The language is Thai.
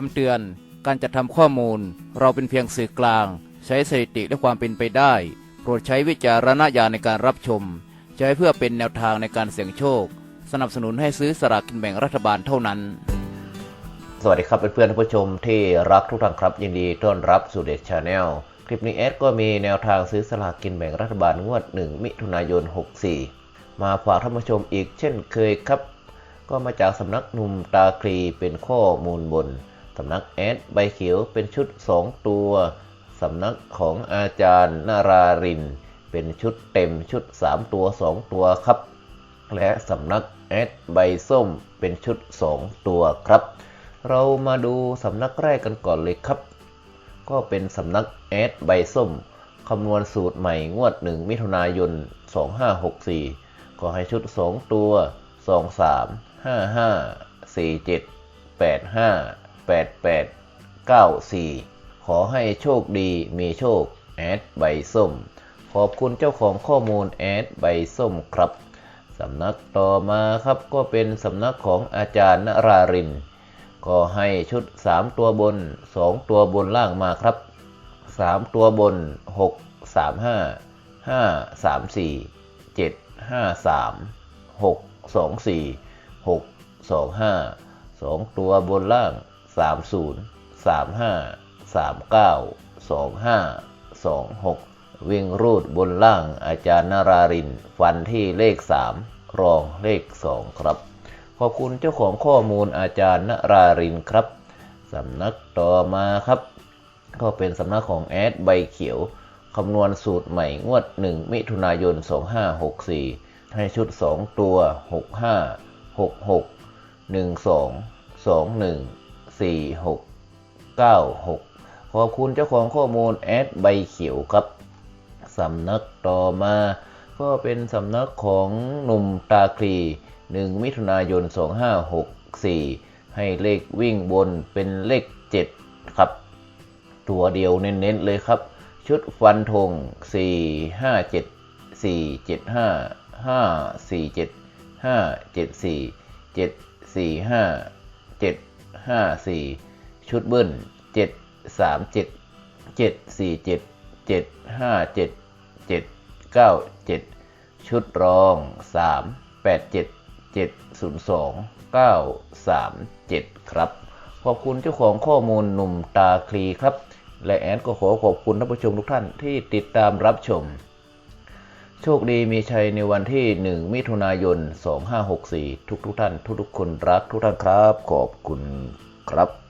คำเตือน การจัดทำข้อมูล เราเป็นเพียงสื่อกลาง ใช้สถิติและความเป็นไปได้ โปรดใช้วิจารณญาณในการรับชม ใช้เพื่อเป็นแนวทางในการเสี่ยงโชค สนับสนุนให้ซื้อสลากกินแบ่งรัฐบาลเท่านั้น สวัสดีครับเพื่อนๆท่านผู้ชมที่รักทุกท่านครับ ยินดีต้อนรับสู่เด็กชาแนลคลิปนี้แอดก็มีแนวทางซื้อสลากกินแบ่งรัฐบาลงวด 1 มิถุนายน 64 มาฝากท่านผู้ชมอีกเช่นเคยครับ ก็มาจากสำนักหนุ่มตาคลีเป็นข้อมูลบน สำนักแอดใบเขียวเป็นชุด 2 ตัว สำนักของอาจารย์นาราริน เป็นชุดเต็มชุด 3 ตัว 2 ตัวครับ และสำนักแอดใบส้มเป็นชุด 2 ตัวครับ เรามาดูสำนักแรกกันก่อนเลยครับ ก็เป็นสำนักแอดใบส้มคำนวณสูตรใหม่งวด 1 มิถุนายน 2564 ก็ให้ชุด 2 ตัว 2 3 5 5 4 7 8 5 8 8 9 4 ขอให้โชคดีมีโชคแอดใบส้ม ขอบคุณเจ้าของข้อมูลแอดใบส้มครับสำนักต่อมาครับก็เป็นสำนักของอาจารย์นราริน ก็ให้ชุด 3 ตัวบน 2 ตัวบนล่างมาครับ 3 ตัวบน 6 3 5 5 3 4 7 5 3 6 2 4 6 2 5 2 ตัวบนล่าง 3 0 3 5 3 9 2 5 2 6 วิ่งรูดบนล่างอาจารย์นาราริน ฟันที่เลข 3 รองเลข 2 ครับ ขอบคุณเจ้าของข้อมูลอาจารย์นรารินครับสำนักต่อมาครับ ก็เป็นสำนักของแอดใบเขียวคำนวณสูตรใหม่งวด 1 มิถุนายน 2564 ให้ชุด 2 ตัว 65 66 12 21 46 96ขอบคุณเจ้าของข้อมูลแอดใบเขียวครับสำนักต่อมา ก็เป็นสำนักของหนุ่มตาคลี1มิถุนายน 2564 ให้เลขวิ่งบนเป็นเลข 7 ครับ ตัวเดียวเน้นๆเลยครับ ชุดฟันธง 4 5 7 4 7 5 5 4 7 5 7 4 7 4 5 7 5 4ชุดเบิ้ล7 3 7 7 4 7 7 5 7 7 9 7ชุดรอง3 8 7 7 0 2 9 3 7ครับ ขอบคุณเจ้าของข้อมูลหนุ่มตาคลีครับ และแอนก็ขอขอบคุณท่านผู้ชมทุกท่านที่ติดตามรับชม โชคดีมีชัยในวันที่ 1 มิถุนายน 2564 ทุกทุกท่าน ทุกทุกคนรักทุกท่านครับ ขอบคุณครับ